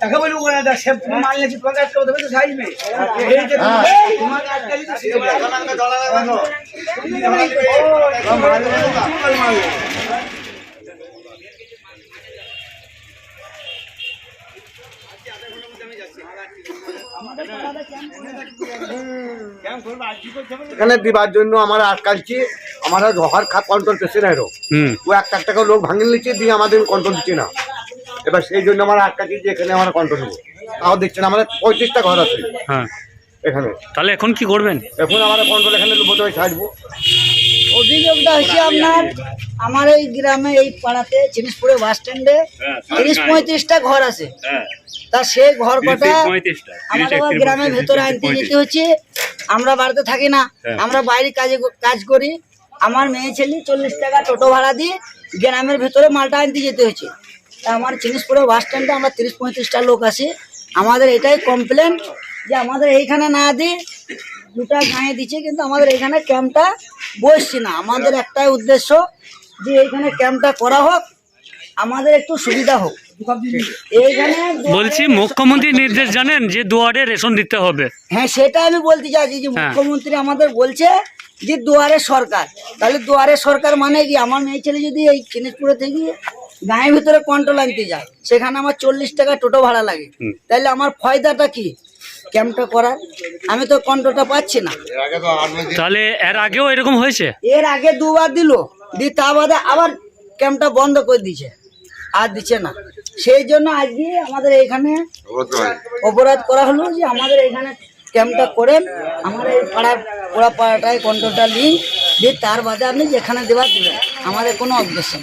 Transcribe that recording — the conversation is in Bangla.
তাকে বলি ওখানে দেখ, সে মাল নিয়েছি, তোমাকে আটকে দেবে তো সাইজ নেই। এই যে তুমি-। তোমাকে আটকে দিচ্ছে, সে বলে, তুমি মাল নেই, তুমি মাল নেই। এখানে দিবার জন্য আমরা আটকালছি আমরা ঘর খা কন্ট্রোল পেছে না এরো ও এক লাখ টাকা লোক ভাঙিয়ে নিচ্ছে দিয়ে আমাদের কন্ট্রোল দিচ্ছে না। এবার সেই জন্য আমরা আটকাচ্ছি যে এখানে আমরা কন্ট্রোল নেব? তাও দেখছেন আমাদের পঁয়ত্রিশটা ঘর আছে। হ্যাঁ। এখানে। তাহলে এখন কি করবেন? এখন আমরা কন্ট্রোল এখানে বোধহয় ছাড়বো। অভিযোগটা হচ্ছে আপনার আমার এই গ্রামে এই পাড়াতে জিনিসপুরে বাস স্ট্যান্ডে তিরিশ পঁয়ত্রিশটা ঘর আছে। তা সেই ঘর কটা আমাদের গ্রামের ভেতরে আনতে যেতে হচ্ছে আমরা বাড়িতে থাকি না আমরা বাইরে কাজে কাজ করি। আমার মেয়ে ছেলে চল্লিশ টাকা টোটো ভাড়া দিয়ে গ্রামের ভেতরে মালটা আনতে যেতে হচ্ছে। তা আমার জিনিসপুরে বাস স্ট্যান্ডে আমরা তিরিশ পঁয়ত্রিশটা লোক আছি। আমাদের এটাই কমপ্লেন যে আমাদের এইখানে না দিয়ে দুটা গাঁয়ে দিচ্ছে কিন্তু আমাদের এখানে ক্যাম্পটা বসছি না। আমাদের একটাই উদ্দেশ্য যে এইখানে ক্যাম্পটা করা হোক আমাদের একটু সুবিধা হোক। এইখানে বলছি মুখ্যমন্ত্রী নির্দেশ জানেন যে দুয়ারে রেশন দিতে হবে। হ্যাঁ সেটা আমি বলতে চাইছি যে হ্যাঁ। মুখ্যমন্ত্রী আমাদের বলছে যে দুয়ারে সরকার। তাহলে দুয়ারে সরকার মানে কি? আমার মেয়ে ছেলে যদি এই কিনেশপুরে থেকে গাঁয়ের ভিতরে কন্ট্রোল আনতে যায় সেখানে আমার চল্লিশ টাকা টোটো ভাড়া লাগে। তাহলে আমার ফয়দাটা কি? ক্যাম্পটা করার আমি তো কন্ট্রোলটা পাচ্ছি না। তাহলে এর আগেও এরকম হয়েছে? এর আগে দুবার দিল দিয়ে তা বাদে আবার ক্যাম্পটা বন্ধ করে দিয়েছে আর দিচ্ছে না। সেই জন্য আজকে আমাদের এখানে অপরাধ করা হলো যে আমাদের এখানে ক্যাম্পটা করেন আমার এই পাড়া পোড়া পাড়াটায় কন্ট্রোলটা নিন দিয়ে তার বাদে আপনি যেখানে দেওয়ার দেবেন আমাদের কোনো অবজেকশন